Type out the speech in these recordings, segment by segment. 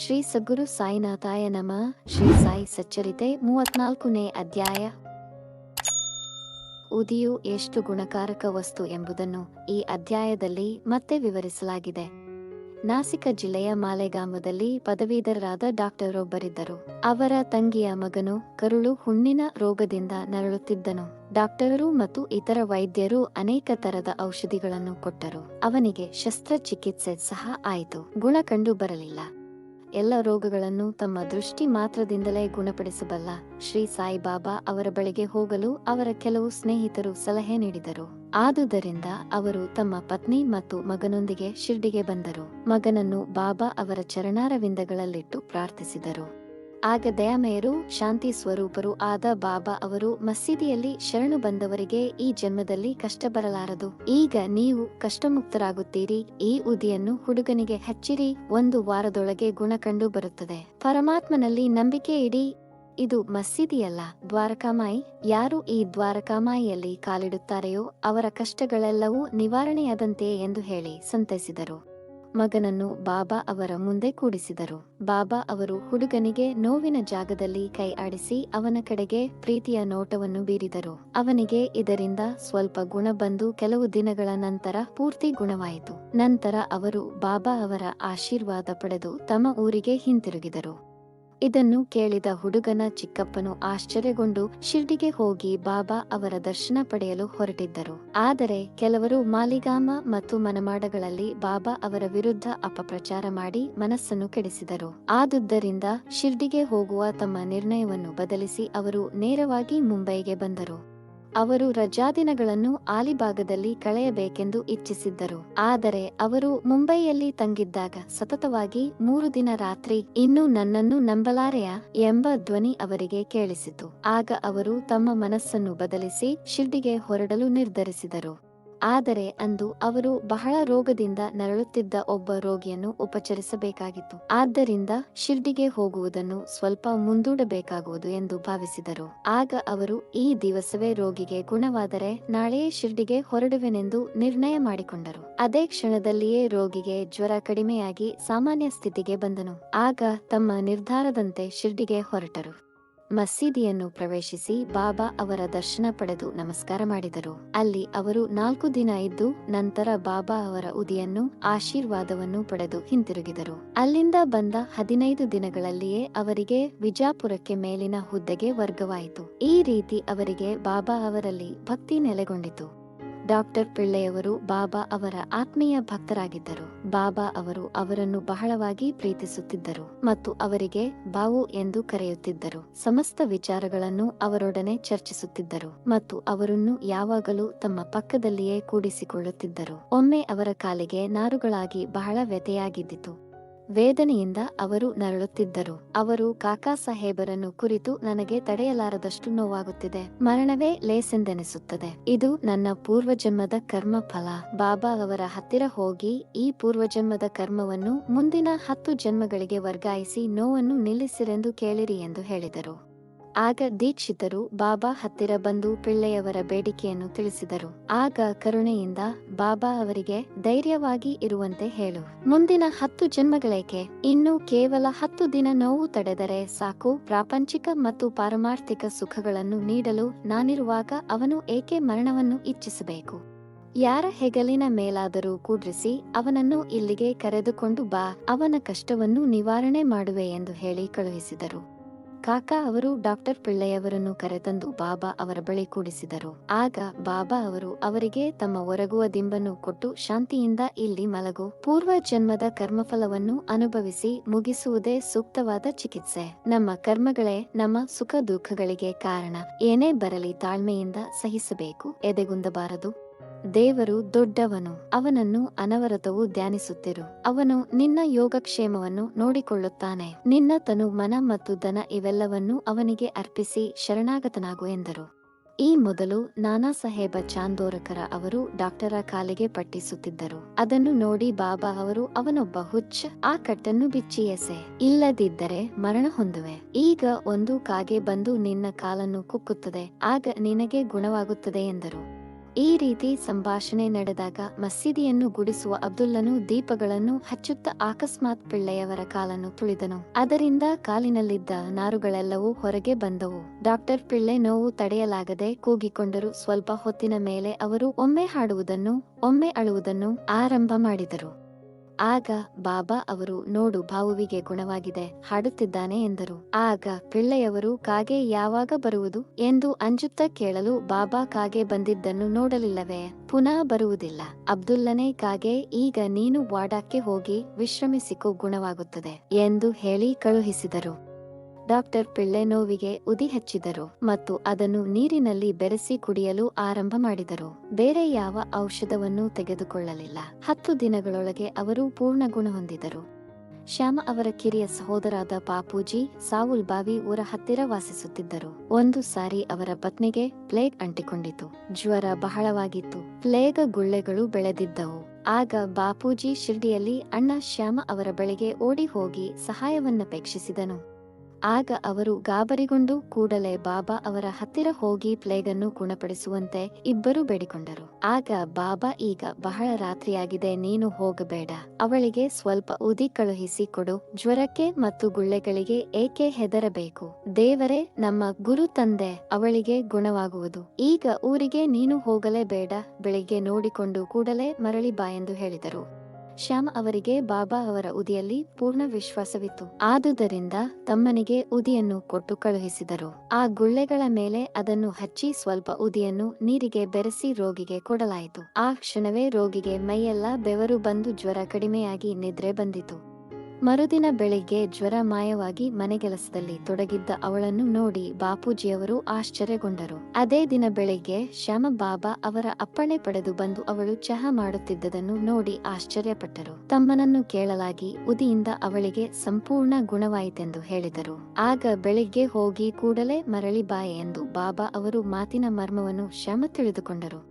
ಶ್ರೀ ಸಗುರು ಸಾಯಿನಾಥಾಯ ನಮ. ಶ್ರೀ ಸಾಯಿ ಸಚ್ಚರಿತೆ ಮೂವತ್ನಾಲ್ಕನೇ ಅಧ್ಯಾಯ. ಉದಿಯು ಎಷ್ಟು ಗುಣಕಾರಕ ವಸ್ತು ಎಂಬುದನ್ನು ಈ ಅಧ್ಯಾಯದಲ್ಲಿ ಮತ್ತೆ ವಿವರಿಸಲಾಗಿದೆ. ನಾಸಿಕ ಜಿಲ್ಲೆಯ ಮಾಲೆಗಾಮದಲ್ಲಿ ಪದವೀಧರರಾದ ಡಾಕ್ಟರೊಬ್ಬರಿದ್ದರು. ಅವರ ತಂಗಿಯ ಮಗನು ಕರುಳು ಹುಣ್ಣಿನ ರೋಗದಿಂದ ನರಳುತ್ತಿದ್ದನು. ಡಾಕ್ಟರರು ಮತ್ತು ಇತರ ವೈದ್ಯರು ಅನೇಕ ತರದ ಔಷಧಿಗಳನ್ನು ಕೊಟ್ಟರು. ಅವನಿಗೆ ಶಸ್ತ್ರಚಿಕಿತ್ಸೆ ಸಹ ಆಯಿತು. ಗುಣ ಕಂಡು ಬರಲಿಲ್ಲ ಎಲ್ಲ ರೋಗಗಳನ್ನು ತಮ್ಮ ದೃಷ್ಟಿ ಮಾತ್ರದಿಂದಲೇ ಗುಣಪಡಿಸಬಲ್ಲ ಶ್ರೀ ಸಾಯಿಬಾಬಾ ಅವರ ಬಳಿಗೆ ಹೋಗಲು ಅವರ ಕೆಲವು ಸ್ನೇಹಿತರು ಸಲಹೆ ನೀಡಿದರು. ಆದುದರಿಂದ ಅವರು ತಮ್ಮ ಪತ್ನಿ ಮತ್ತು ಮಗನೊಂದಿಗೆ ಶಿರ್ಡಿಗೆ ಬಂದರು. ಮಗನನ್ನು ಬಾಬಾ ಅವರ ಚರಣಾರವಿಂದಗಳಲ್ಲಿಟ್ಟು ಪ್ರಾರ್ಥಿಸಿದರು. ಆಗ ದಯಾಮಯರು, ಶಾಂತಿ ಸ್ವರೂಪರು ಆದ ಬಾಬಾ ಅವರು ಮಸೀದಿಯಲ್ಲಿ ಶರಣು ಬಂದವರಿಗೆ ಈ ಜನ್ಮದಲ್ಲಿ ಕಷ್ಟ ಬರಲಾರದು ಈಗ ನೀವು ಕಷ್ಟಮುಕ್ತರಾಗುತ್ತೀರಿ. ಈ ಉದಿಯನ್ನು ಹುಡುಗನಿಗೆ ಹಚ್ಚಿರಿ. ಒಂದು ವಾರದೊಳಗೆ ಗುಣ ಕಂಡು ಬರುತ್ತದೆ. ಪರಮಾತ್ಮನಲ್ಲಿ ನಂಬಿಕೆ ಇಡಿ. ಇದು ಮಸೀದಿಯಲ್ಲ. ದ್ವಾರಕಾಮಾಯಿ. ಯಾರು ಈ ದ್ವಾರಕಾಮಾಯಿಯಲ್ಲಿ ಕಾಲಿಡುತ್ತಾರೆಯೋ ಅವರ ಕಷ್ಟಗಳೆಲ್ಲವೂ ನಿವಾರಣೆಯಾದಂತೆಯೇ ಎಂದು ಹೇಳಿ ಸಂತೈಸಿದರು. ಮಗನನ್ನು ಬಾಬಾ ಅವರ ಮುಂದೆ ಕೂಡಿಸಿದರು. ಬಾಬಾ ಅವರು ಹುಡುಗನಿಗೆ ನೋವಿನ ಜಾಗದಲ್ಲಿ ಕೈ ಆಡಿಸಿ ಅವನ ಕಡೆಗೆ ಪ್ರೀತಿಯ ನೋಟವನ್ನು ಬೀರಿದರು. ಅವನಿಗೆ ಇದರಿಂದ ಸ್ವಲ್ಪ ಗುಣ ಬಂದು ಕೆಲವು ದಿನಗಳ ನಂತರ ಪೂರ್ತಿ ಗುಣವಾಯಿತು. ನಂತರ ಅವರು ಬಾಬಾ ಅವರ ಆಶೀರ್ವಾದ ಪಡೆದು ತಮ್ಮ ಊರಿಗೆ ಹಿಂತಿರುಗಿದರು. ಇದನ್ನು ಕೇಳಿದ ಹುಡುಗನ ಚಿಕ್ಕಪ್ಪನು ಆಶ್ಚರ್ಯಗೊಂಡು ಶಿರ್ಡಿಗೆ ಹೋಗಿ ಬಾಬಾ ಅವರ ದರ್ಶನ ಪಡೆಯಲು ಹೊರಟಿದ್ದರು. ಆದರೆ ಕೆಲವರು ಮಾಲಿಗಾಮ ಮತ್ತು ಮನಮಾಡಗಳಲ್ಲಿ ಬಾಬಾ ಅವರ ವಿರುದ್ಧ ಅಪಪ್ರಚಾರ ಮಾಡಿ ಮನಸ್ಸನ್ನು ಕೆಡಿಸಿದರು. ಆದುದರಿಂದ ಶಿರ್ಡಿಗೆ ಹೋಗುವ ತಮ್ಮ ನಿರ್ಣಯವನ್ನು ಬದಲಿಸಿ ಅವರು ನೇರವಾಗಿ ಮುಂಬೈಗೆ ಬಂದರು. ಅವರು ರಜಾದಿನಗಳನ್ನು ಆಲಿಬಾಗದಲ್ಲಿ ಕಳೆಯಬೇಕೆಂದು ಇಚ್ಛಿಸಿದ್ದರು. ಆದರೆ ಅವರು ಮುಂಬೈಯಲ್ಲಿ ತಂಗಿದ್ದಾಗ ಸತತವಾಗಿ ಮೂರು ದಿನ ರಾತ್ರಿ ಇನ್ನೂ ನನ್ನನ್ನು ನಂಬಲಾರೆಯ ಎಂಬ ಧ್ವನಿ ಅವರಿಗೆ ಕೇಳಿಸಿತು. ಆಗ ಅವರು ತಮ್ಮ ಮನಸ್ಸನ್ನು ಬದಲಿಸಿ ಶಿರ್ಡಿಗೆ ಹೊರಡಲು ನಿರ್ಧರಿಸಿದರು. ಆದರೆ ಅಂದು ಅವರು ಬಹಳ ರೋಗದಿಂದ ನರಳುತ್ತಿದ್ದ ಒಬ್ಬ ರೋಗಿಯನ್ನು ಉಪಚರಿಸಬೇಕಾಗಿತ್ತು. ಆದ್ದರಿಂದ ಶಿರ್ಡಿಗೆ ಹೋಗುವುದನ್ನು ಸ್ವಲ್ಪ ಮುಂದೂಡಬೇಕಾಗುವುದು ಎಂದು ಭಾವಿಸಿದರು. ಆಗ ಅವರು ಈ ದಿವಸವೇ ರೋಗಿಗೆ ಗುಣವಾದರೆ ನಾಳೆಯೇ ಶಿರ್ಡಿಗೆ ಹೊರಡುವೆನೆಂದು ನಿರ್ಣಯ ಮಾಡಿಕೊಂಡರು. ಅದೇ ಕ್ಷಣದಲ್ಲಿಯೇ ರೋಗಿಗೆ ಜ್ವರ ಕಡಿಮೆಯಾಗಿ ಸಾಮಾನ್ಯ ಸ್ಥಿತಿಗೆ ಬಂದನು. ಆಗ ತಮ್ಮ ನಿರ್ಧಾರದಂತೆ ಶಿರ್ಡಿಗೆ ಹೊರಟರು. ಮಸೀದಿಯನ್ನು ಪ್ರವೇಶಿಸಿ ಬಾಬಾ ಅವರ ದರ್ಶನ ಪಡೆದು ನಮಸ್ಕಾರ ಮಾಡಿದರು. ಅಲ್ಲಿ ಅವರು ನಾಲ್ಕು ದಿನ ಇದ್ದು, ನಂತರ ಬಾಬಾ ಅವರ ಉದಿಯನ್ನು, ಆಶೀರ್ವಾದವನ್ನು ಪಡೆದು ಹಿಂತಿರುಗಿದರು. ಅಲ್ಲಿಂದ ಬಂದ ಹದಿನೈದು ದಿನಗಳಲ್ಲಿಯೇ ಅವರಿಗೆ ವಿಜಾಪುರಕ್ಕೆ ಮೇಲಿನ ಹುದ್ದೆಗೆ ವರ್ಗವಾಯಿತು. ಈ ರೀತಿ ಅವರಿಗೆ ಬಾಬಾ ಅವರಲ್ಲಿ ಭಕ್ತಿ ನೆಲೆಗೊಂಡಿತು. ಡಾಕ್ಟರ್ ಪಿಳ್ಳೆಯವರು ಬಾಬಾ ಅವರ ಆತ್ಮೀಯ ಭಕ್ತರಾಗಿದ್ದರು. ಬಾಬಾ ಅವರು ಅವರನ್ನು ಬಹಳವಾಗಿ ಪ್ರೀತಿಸುತ್ತಿದ್ದರು ಮತ್ತು ಅವರಿಗೆ ಬಾವು ಎಂದು ಕರೆಯುತ್ತಿದ್ದರು. ಸಮಸ್ತ ವಿಚಾರಗಳನ್ನು ಅವರೊಡನೆ ಚರ್ಚಿಸುತ್ತಿದ್ದರು ಮತ್ತು ಅವರನ್ನು ಯಾವಾಗಲೂ ತಮ್ಮ ಪಕ್ಕದಲ್ಲಿಯೇ ಕೂಡಿಸಿಕೊಳ್ಳುತ್ತಿದ್ದರು. ಒಮ್ಮೆ ಅವರ ಕಾಲಿಗೆ ನಾರುಗಳಾಗಿ ಬಹಳ ವ್ಯಥೆಯಾಗಿದ್ದಿತು. ವೇದನೆಯಿಂದ ಅವರು ನರಳುತ್ತಿದ್ದರು. ಅವರು ಕಾಕಾ ಸಾಹೇಬರನ್ನು ಕುರಿತು ನನಗೆ ತಡೆಯಲಾರದಷ್ಟು ನೋವಾಗುತ್ತಿದೆ. ಮರಣವೇ ಲೇಸೆಂದೆನಿಸುತ್ತದೆ. ಇದು ನನ್ನ ಪೂರ್ವಜನ್ಮದ ಕರ್ಮ ಫಲ ಬಾಬಾ ಅವರ ಹತ್ತಿರ ಹೋಗಿ ಈ ಪೂರ್ವಜನ್ಮದ ಕರ್ಮವನ್ನು ಮುಂದಿನ ಹತ್ತು ಜನ್ಮಗಳಿಗೆ ವರ್ಗಾಯಿಸಿ ನೋವನ್ನು ನಿಲ್ಲಿಸಿರೆಂದು ಕೇಳಿರಿ ಎಂದು ಹೇಳಿದರು. ಆಗ ದೀಕ್ಷಿತರು ಬಾಬಾ ಹತ್ತಿರ ಬಂದು ಪಿಳ್ಳೆಯವರ ಬೇಡಿಕೆಯನ್ನು ತಿಳಿಸಿದರು. ಆಗ ಕರುಣೆಯಿಂದ ಬಾಬಾ ಅವರಿಗೆ ಧೈರ್ಯವಾಗಿ ಇರುವಂತೆ ಹೇಳು. ಮುಂದಿನ ಹತ್ತು ಜನ್ಮಗಳೇಕೆ? ಇನ್ನು ಕೇವಲ ಹತ್ತು ದಿನ ನೋವು ತಡೆದರೆ ಸಾಕು. ಪ್ರಾಪಂಚಿಕ ಮತ್ತು ಪಾರಮಾರ್ಥಿಕ ಸುಖಗಳನ್ನು ನೀಡಲು ನಾನಿರುವಾಗ ಅವನು ಏಕೆ ಮರಣವನ್ನು ಇಚ್ಛಿಸಬೇಕು? ಯಾರ ಹೆಗಲಿನ ಮೇಲಾದರೂ ಕೂಡ್ರಿಸಿ ಅವನನ್ನು ಇಲ್ಲಿಗೆ ಕರೆದುಕೊಂಡು ಬಾ. ಅವನ ಕಷ್ಟವನ್ನು ನಿವಾರಣೆ ಮಾಡುವೆ ಎಂದು ಹೇಳಿ ಕಳುಹಿಸಿದರು. ಕಾಕಾ ಅವರು ಡಾಕ್ಟರ್ ಪಿಳ್ಳೆಯವರನ್ನು ಕರೆತಂದು ಬಾಬಾ ಅವರ ಬಳಿ ಕೂಡಿಸಿದರು. ಆಗ ಬಾಬಾ ಅವರು ಅವರಿಗೆ ತಮ್ಮ ಒರಗುವ ದಿಂಬನ್ನು ಕೊಟ್ಟು ಶಾಂತಿಯಿಂದ ಇಲ್ಲಿ ಮಲಗು. ಪೂರ್ವ ಜನ್ಮದ ಕರ್ಮಫಲವನ್ನು ಅನುಭವಿಸಿ ಮುಗಿಸುವುದೇ ಸೂಕ್ತವಾದ ಚಿಕಿತ್ಸೆ. ನಮ್ಮ ಕರ್ಮಗಳೇ ನಮ್ಮ ಸುಖ ದುಃಖಗಳಿಗೆ ಕಾರಣ. ಏನೇ ಬರಲಿ ತಾಳ್ಮೆಯಿಂದ ಸಹಿಸಬೇಕು. ಎದೆಗುಂದಬಾರದು. ದೇವರು ದೊಡ್ಡವನು, ಅವನನ್ನು ಅನವರತವು ಧ್ಯಾನಿಸುತ್ತಿರು. ಅವನು ನಿನ್ನ ಯೋಗಕ್ಷೇಮವನ್ನು ನೋಡಿಕೊಳ್ಳುತ್ತಾನೆ. ನಿನ್ನ ತನು ಮನ ಮತ್ತು ದನ ಇವೆಲ್ಲವನ್ನೂ ಅವನಿಗೆ ಅರ್ಪಿಸಿ ಶರಣಾಗತನಾಗು ಎಂದರು. ಈ ಮೊದಲು ನಾನಾ ಸಾಹೇಬ ಚಾಂದೋರಕರ ಅವರು ಡಾಕ್ಟರ ಕಾಲಿಗೆ ಪಟ್ಟಿಸುತ್ತಿದ್ದರು. ಅದನ್ನು ನೋಡಿ ಬಾಬಾ ಅವರು, ಅವನೊಬ್ಬ ಹುಚ್ಚ, ಆ ಕಟ್ಟನ್ನು ಬಿಚ್ಚಿ ಎಸೆ. ಇಲ್ಲದಿದ್ದರೆ ಮರಣ ಹೊಂದುವೆ. ಈಗ ಒಂದು ಕಾಗೆ ಬಂದು ನಿನ್ನ ಕಾಲನ್ನು ಕುಕ್ಕುತ್ತದೆ, ಆಗ ನಿನಗೆ ಗುಣವಾಗುತ್ತದೆ ಎಂದರು. ಈ ರೀತಿ ಸಂಭಾಷಣೆ ನಡೆದಾಗ ಮಸೀದಿಯನ್ನು ಗುಡಿಸುವ ಅಬ್ದುಲ್ಲನು ದೀಪಗಳನ್ನು ಹಚ್ಚುತ್ತ ಅಕಸ್ಮಾತ್ ಪಿಳ್ಳೆಯವರ ಕಾಲನ್ನು ತುಳಿದನು. ಅದರಿಂದ ಕಾಲಿನಲ್ಲಿದ್ದ ನಾರುಗಳೆಲ್ಲವೂ ಹೊರಗೆ ಬಂದವು. ಡಾಕ್ಟರ್ ಪಿಳ್ಳೆ ನೋವು ತಡೆಯಲಾಗದೆ ಕೂಗಿಕೊಂಡರು. ಸ್ವಲ್ಪ ಹೊತ್ತಿನ ಮೇಲೆ ಅವರು ಒಮ್ಮೆ ಹಾಡುವುದನ್ನು, ಒಮ್ಮೆ ಅಳುವುದನ್ನು ಆರಂಭ ಮಾಡಿದರು. ಆಗ ಬಾಬಾ ಅವರು, ನೋಡು ಭಾವುವಿಗೆ ಗುಣವಾಗಿದೆ, ಹಾಡುತ್ತಿದ್ದಾನೆ ಎಂದರು. ಆಗ ಪಿಳ್ಳೆಯವರು, ಕಾಗೆ ಯಾವಾಗ ಬರುವುದು ಎಂದು ಅಂಜುತ್ತಾ ಕೇಳಲು ಬಾಬಾ ಕಾಗೆ ಬಂದಿದ್ದನ್ನು ನೋಡಲಿಲ್ಲವೇ? ಪುನಃ ಬರುವುದಿಲ್ಲ. ಅಬ್ದುಲ್ಲನೇ ಕಾಗೆ, ಈಗ ನೀನು ವಾಡಾಕ್ಕೆ ಹೋಗಿ ವಿಶ್ರಮಿಸಿಕೋ ಗುಣವಾಗುತ್ತದೆ ಎಂದು ಹೇಳಿ ಕಳುಹಿಸಿದರು. ಡಾಕ್ಟರ್ ಪಿಳ್ಳೆ ನೋವಿಗೆ ಉದಿ ಹಚ್ಚಿದರು ಮತ್ತು ಅದನ್ನು ನೀರಿನಲ್ಲಿ ಬೆರೆಸಿ ಕುಡಿಯಲು ಆರಂಭ ಮಾಡಿದರು. ಬೇರೆ ಯಾವ ಔಷಧವನ್ನೂ ತೆಗೆದುಕೊಳ್ಳಲಿಲ್ಲ. ಹತ್ತು ದಿನಗಳೊಳಗೆ ಅವರು ಪೂರ್ಣ ಗುಣ ಹೊಂದಿದರು. ಶ್ಯಾಮ ಅವರ ಕಿರಿಯ ಸಹೋದರಾದ ಪಾಪೂಜಿ ಸಾವುಲ್ ಬಾವಿ ಊರ ಹತ್ತಿರ ವಾಸಿಸುತ್ತಿದ್ದರು. ಒಂದು ಸಾರಿ ಅವರ ಪತ್ನಿಗೆ ಪ್ಲೇಗ್ ಅಂಟಿಕೊಂಡಿತು. ಜ್ವರ ಬಹಳವಾಗಿತ್ತು. ಪ್ಲೇಗ ಗುಳ್ಳೆಗಳು ಬೆಳೆದಿದ್ದವು. ಆಗ ಬಾಪೂಜಿ ಶಿರ್ಡಿಯಲ್ಲಿ ಅಣ್ಣ ಶ್ಯಾಮ ಅವರ ಬಳಿಗೆ ಓಡಿ ಹೋಗಿ ಸಹಾಯವನ್ನಪೇಕ್ಷಿಸಿದನು ಆಗ ಅವರು ಗಾಬರಿಗೊಂಡು ಕೂಡಲೇ ಬಾಬಾ ಅವರ ಹತ್ತಿರ ಹೋಗಿ ಪ್ಲೇಗನ್ನು ಗುಣಪಡಿಸುವಂತೆ ಇಬ್ಬರು ಬೇಡಿಕೊಂಡರು. ಆಗ ಬಾಬಾ, ಈಗ ಬಹಳ ರಾತ್ರಿಯಾಗಿದೆ, ನೀನು ಹೋಗಬೇಡ. ಅವಳಿಗೆ ಸ್ವಲ್ಪ ಉದಿ ಕಳುಹಿಸಿ ಕೊಡು. ಜ್ವರಕ್ಕೆ ಮತ್ತು ಗುಳ್ಳೆಗಳಿಗೆ ಏಕೆ ಹೆದರಬೇಕು? ದೇವರೇ, ನಮ್ಮ ಗುರು ತಂದೆ ಅವಳಿಗೆ ಗುಣವಾಗುವುದು. ಈಗ ಊರಿಗೆ ನೀನು ಹೋಗಲೇ ಬೇಡ. ಬೆಳಿಗ್ಗೆ ನೋಡಿಕೊಂಡು ಕೂಡಲೇ ಮರಳಿ ಬಾ ಎಂದು ಹೇಳಿದರು. ಶ್ಯಾಮ್ ಅವರಿಗೆ ಬಾಬಾ ಅವರ ಉದಿಯಲ್ಲಿ ಪೂರ್ಣ ವಿಶ್ವಾಸವಿತ್ತು. ಆದುದರಿಂದ ತಮ್ಮನಿಗೆ ಉದಿಯನ್ನು ಕೊಟ್ಟು ಕಳುಹಿಸಿದರು. ಆ ಗುಳ್ಳೆಗಳ ಮೇಲೆ ಅದನ್ನು ಹಚ್ಚಿ ಸ್ವಲ್ಪ ಉದಿಯನ್ನು ನೀರಿಗೆ ಬೆರೆಸಿ ರೋಗಿಗೆ ಕೊಡಲಾಯಿತು. ಆ ಕ್ಷಣವೇ ರೋಗಿಗೆ ಮೈಯೆಲ್ಲ ಬೆವರು ಬಂದು ಜ್ವರ ಕಡಿಮೆಯಾಗಿ ನಿದ್ರೆ ಬಂದಿತು. ಮರುದಿನ ಬೆಳಿಗ್ಗೆ ಜ್ವರ ಮಾಯವಾಗಿ ಮನೆಗೆಲಸದಲ್ಲಿ ತೊಡಗಿದ್ದ ಅವಳನ್ನು ನೋಡಿ ಬಾಪೂಜಿಯವರು ಆಶ್ಚರ್ಯಗೊಂಡರು. ಅದೇ ದಿನ ಬೆಳಿಗ್ಗೆ ಶ್ಯಾಮ ಬಾಬಾ ಅವರ ಅಪ್ಪಣೆ ಪಡೆದು ಬಂದು ಅವಳು ಚಹಾ ಮಾಡುತ್ತಿದ್ದದನ್ನು ನೋಡಿ ಆಶ್ಚರ್ಯಪಟ್ಟರು. ತಮ್ಮನನ್ನು ಕೇಳಲಾಗಿ ಉದಿಯಿಂದ ಅವಳಿಗೆ ಸಂಪೂರ್ಣ ಗುಣವಾಯಿತೆಂದು ಹೇಳಿದರು. ಆಗ ಬೆಳಿಗ್ಗೆ ಹೋಗಿ ಕೂಡಲೇ ಮರಳಿ ಬಾಯೆ ಎಂದು ಬಾಬಾ ಅವರು ಮಾತಿನ ಮರ್ಮವನ್ನು ಶ್ಯಾಮ ತಿಳಿದುಕೊಂಡರು.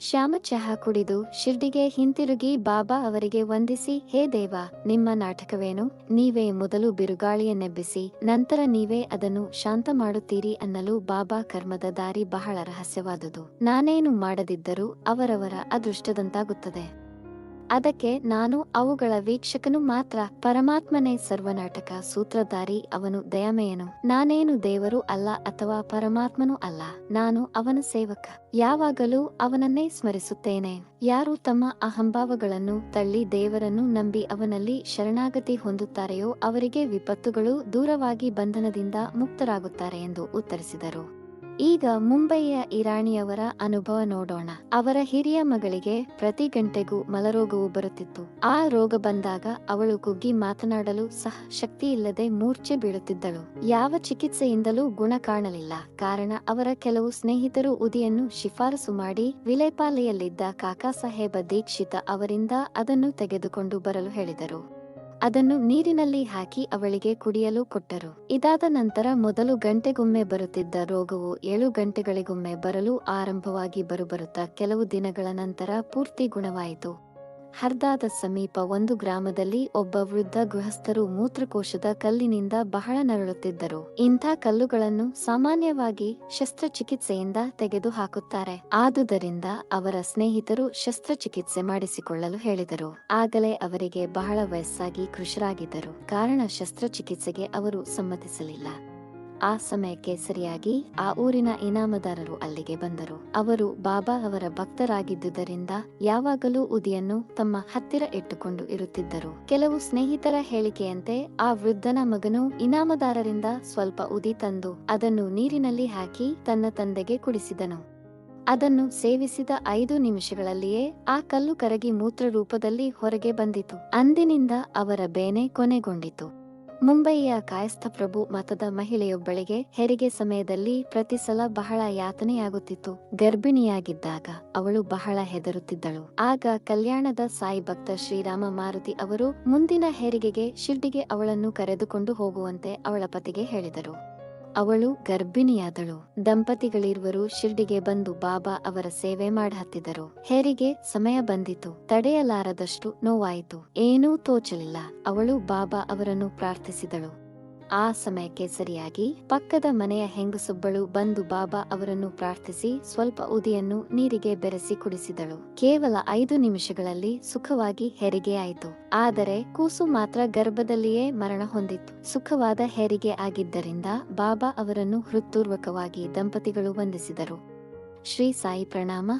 ಶ್ಯಾಮ ಚಹಾ ಕುಡಿದು ಶಿರ್ಡಿಗೆ ಹಿಂತಿರುಗಿ ಬಾಬಾ ಅವರಿಗೆ ವಂದಿಸಿ, ಹೇ ದೇವ, ನಿಮ್ಮ ನಾಟಕವೇನು? ನೀವೇ ಮೊದಲು ಬಿರುಗಾಳಿಯನ್ನೆಬ್ಬಿಸಿ ನಂತರ ನೀವೇ ಅದನ್ನು ಶಾಂತ ಮಾಡುತ್ತೀರಿ ಅನ್ನಲು ಬಾಬಾ ಕರ್ಮದ ದಾರಿ ಬಹಳ ರಹಸ್ಯವಾದುದು. ನಾನೇನು ಮಾಡದಿದ್ದರೂ ಅವರವರ ಅದೃಷ್ಟದಂತಾಗುತ್ತದೆ. ಅದಕ್ಕೆ ನಾನು ಅವುಗಳ ವೀಕ್ಷಕನು ಮಾತ್ರ. ಪರಮಾತ್ಮನೇ ಸರ್ವನಾಟಕ ಸೂತ್ರಧಾರಿ, ಅವನು ದಯಮೆಯನು. ನಾನೇನು ದೇವರು ಅಲ್ಲ ಅಥವಾ ಪರಮಾತ್ಮನು ಅಲ್ಲ, ನಾನು ಅವನ ಸೇವಕ. ಯಾವಾಗಲೂ ಅವನನ್ನೇ ಸ್ಮರಿಸುತ್ತೇನೆ. ಯಾರು ತಮ್ಮ ಅಹಂಭಾವಗಳನ್ನು ತಳ್ಳಿ ದೇವರನ್ನು ನಂಬಿ ಅವನಲ್ಲಿ ಶರಣಾಗತಿ ಹೊಂದುತ್ತಾರೆಯೋ ಅವರಿಗೆ ವಿಪತ್ತುಗಳು ದೂರವಾಗಿ ಬಂಧನದಿಂದ ಮುಕ್ತರಾಗುತ್ತಾರೆ ಎಂದು ಉತ್ತರಿಸಿದರು. ಈಗ ಮುಂಬಯಿಯ ಇರಾಣಿಯವರ ಅನುಭವ ನೋಡೋಣ. ಅವರ ಹಿರಿಯ ಮಗಳಿಗೆ ಪ್ರತಿ ಗಂಟೆಗೂ ಮಲರೋಗವು ಬರುತ್ತಿತ್ತು. ಆ ರೋಗ ಬಂದಾಗ ಅವಳು ಕುಗ್ಗಿ ಮಾತನಾಡಲು ಸಹ ಶಕ್ತಿ ಇಲ್ಲದೆ ಮೂರ್ಛೆ ಬೀಳುತ್ತಿದ್ದಳು. ಯಾವ ಚಿಕಿತ್ಸೆಯಿಂದಲೂ ಗುಣ ಕಾಣಲಿಲ್ಲ. ಕಾರಣ ಅವರ ಕೆಲವು ಸ್ನೇಹಿತರು ಉದಿಯನ್ನು ಶಿಫಾರಸು ಮಾಡಿ ವಿಲೇಪಾಲೆಯಲ್ಲಿದ್ದ ಕಾಕಾ ಸಾಹೇಬ ದೀಕ್ಷಿತ ಅವರಿಂದ ಅದನ್ನು ತೆಗೆದುಕೊಂಡು ಬರಲು ಹೇಳಿದರು. ಅದನ್ನು ನೀರಿನಲ್ಲಿ ಹಾಕಿ ಅವಳಿಗೆ ಕುಡಿಯಲು ಕೊಟ್ಟರು. ಇದಾದ ನಂತರ ಮೊದಲು ಗಂಟೆಗೊಮ್ಮೆ ಬರುತ್ತಿದ್ದ ರೋಗವು ಏಳು ಗಂಟೆಗಳಿಗೊಮ್ಮೆ ಬರಲು ಆರಂಭವಾಗಿ ಬರುಬರುತ್ತಾ ಕೆಲವು ದಿನಗಳ ನಂತರ ಪೂರ್ತಿ ಗುಣವಾಯಿತು. ಹರ್ದಾದ ಸಮೀಪ ಒಂದು ಗ್ರಾಮದಲ್ಲಿ ಒಬ್ಬ ವೃದ್ಧ ಗೃಹಸ್ಥರು ಮೂತ್ರಕೋಶದ ಕಲ್ಲಿನಿಂದ ಬಹಳ ನರಳುತ್ತಿದ್ದರು. ಇಂಥ ಕಲ್ಲುಗಳನ್ನು ಸಾಮಾನ್ಯವಾಗಿ ಶಸ್ತ್ರಚಿಕಿತ್ಸೆಯಿಂದ ತೆಗೆದು ಹಾಕುತ್ತಾರೆ ಆದುದರಿಂದ ಅವರ ಸ್ನೇಹಿತರು ಶಸ್ತ್ರಚಿಕಿತ್ಸೆ ಮಾಡಿಸಿಕೊಳ್ಳಲು ಹೇಳಿದರು. ಆಗಲೇ ಅವರಿಗೆ ಬಹಳ ವಯಸ್ಸಾಗಿ ಕೃಷರಾಗಿದ್ದರು. ಕಾರಣ ಶಸ್ತ್ರಚಿಕಿತ್ಸೆಗೆ ಅವರು ಸಮ್ಮತಿಸಲಿಲ್ಲ. ಆ ಸಮಯಕ್ಕೆ ಸರಿಯಾಗಿ ಆ ಊರಿನ ಇನಾಮದಾರರು ಅಲ್ಲಿಗೆ ಬಂದರು. ಅವರು ಬಾಬಾ ಅವರ ಭಕ್ತರಾಗಿದ್ದುದರಿಂದ ಯಾವಾಗಲೂ ಉದಿಯನ್ನು ತಮ್ಮ ಹತ್ತಿರ ಇಟ್ಟುಕೊಂಡು ಇರುತ್ತಿದ್ದರು. ಕೆಲವು ಸ್ನೇಹಿತರ ಹೇಳಿಕೆಯಂತೆ ಆ ವೃದ್ಧನ ಮಗನು ಇನಾಮದಾರರಿಂದ ಸ್ವಲ್ಪ ಉದಿ ತಂದು ಅದನ್ನು ನೀರಿನಲ್ಲಿ ಹಾಕಿ ತನ್ನ ತಂದೆಗೆ ಕುಡಿಸಿದನು. ಅದನ್ನು ಸೇವಿಸಿದ ಐದು ನಿಮಿಷಗಳಲ್ಲಿಯೇ ಆ ಕಲ್ಲು ಕರಗಿ ಮೂತ್ರ ರೂಪದಲ್ಲಿ ಹೊರಗೆ ಬಂದಿತು. ಅಂದಿನಿಂದ ಅವರ ಬೇನೆ ಕೊನೆಗೊಂಡಿತು. ಮುಂಬಯಿಯ ಕಾಯಸ್ಥ ಪ್ರಭು ಮತದ ಮಹಿಳೆಯೊಬ್ಬಳಿಗೆ ಹೆರಿಗೆ ಸಮಯದಲ್ಲಿ ಪ್ರತಿ ಸಲ ಬಹಳ ಯಾತನೆಯಾಗುತ್ತಿತ್ತು. ಗರ್ಭಿಣಿಯಾಗಿದ್ದಾಗ ಅವಳು ಬಹಳ ಹೆದರುತ್ತಿದ್ದಳು. ಆಗ ಕಲ್ಯಾಣದ ಸಾಯಿ ಭಕ್ತ ಶ್ರೀರಾಮ ಮಾರುತಿ ಅವರು ಮುಂದಿನ ಹೆರಿಗೆಗೆ ಶಿರ್ಡಿಗೆ ಅವಳನ್ನು ಕರೆದುಕೊಂಡು ಹೋಗುವಂತೆ ಅವಳ ಪತಿಗೆ ಹೇಳಿದರು. ಅವಳು ಗರ್ಭಿಣಿಯಾದಳು. ದಂಪತಿಗಳಿರುವರು ಶಿರ್ಡಿಗೆ ಬಂದು ಬಾಬಾ ಅವರ ಸೇವೆ ಮಾಡಹತ್ತಿದರು. ಹೆರಿಗೆ? ಸಮಯ ಬಂದಿತು. ತಡೆಯಲಾರದಷ್ಟು ನೋವಾಯಿತು. ಏನೂ ತೋಚಲಿಲ್ಲ. ಅವಳು ಬಾಬಾ ಅವರನ್ನು ಪ್ರಾರ್ಥಿಸಿದಳು. ಆ ಸಮಯಕ್ಕೆ ಸರಿಯಾಗಿ ಪಕ್ಕದ ಮನೆಯ ಹೆಂಗಸೊಬ್ಬಳು ಬಂದು ಬಾಬಾ ಅವರನ್ನು ಪ್ರಾರ್ಥಿಸಿ ಸ್ವಲ್ಪ ಉದಿಯನ್ನು ನೀರಿಗೆ ಬೆರೆಸಿ ಕುಡಿಸಿದಳು. ಕೇವಲ ಐದು ನಿಮಿಷಗಳಲ್ಲಿ ಸುಖವಾಗಿ ಹೆರಿಗೆಯಾಯಿತು ಆದರೆ ಕೂಸು ಮಾತ್ರ ಗರ್ಭದಲ್ಲಿಯೇ ಮರಣ ಹೊಂದಿತ್ತು. ಸುಖವಾದ ಹೆರಿಗೆ ಆಗಿದ್ದರಿಂದ ಬಾಬಾ ಅವರನ್ನು ಹೃತ್ಪೂರ್ವಕವಾಗಿ ದಂಪತಿಗಳು ವಂದಿಸಿದರು. ಶ್ರೀ ಸಾಯಿ ಪ್ರಣಾಮ.